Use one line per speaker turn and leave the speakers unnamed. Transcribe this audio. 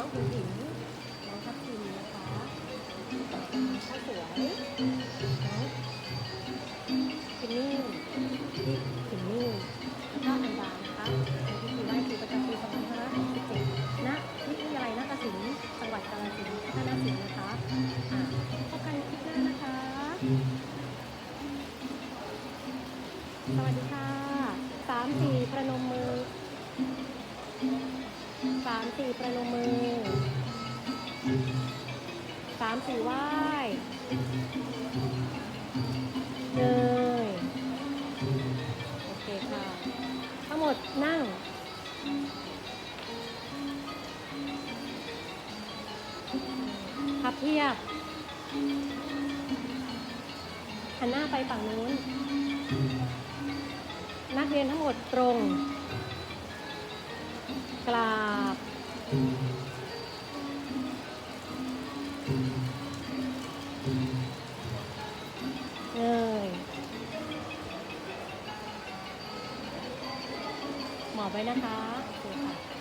น้องผู้หญิงน้องทัพทีนะคะข้าวสวยน้องคินนี่คินนี่น้วก็อันดานะคะในพิธีไหว้ครูประจำปี2517ณสิบเจ็ดทยาะไรนากระลป์จังหวัดกาฬสินธุ์พัฒนศิลป์นะคะอ่าพบกันคลิปหน้านะคะ สวัสดีค่ะ สี่ประนมมือสามสี่ไหว้เนยโอเคค่ะ ทั้งหมดนั่งพับเพียบหันหน้าไปฝั่งนู้น นักเรียนทั้งหมดตรงกรา เงยหมอไปนะคะโอเคค่ะ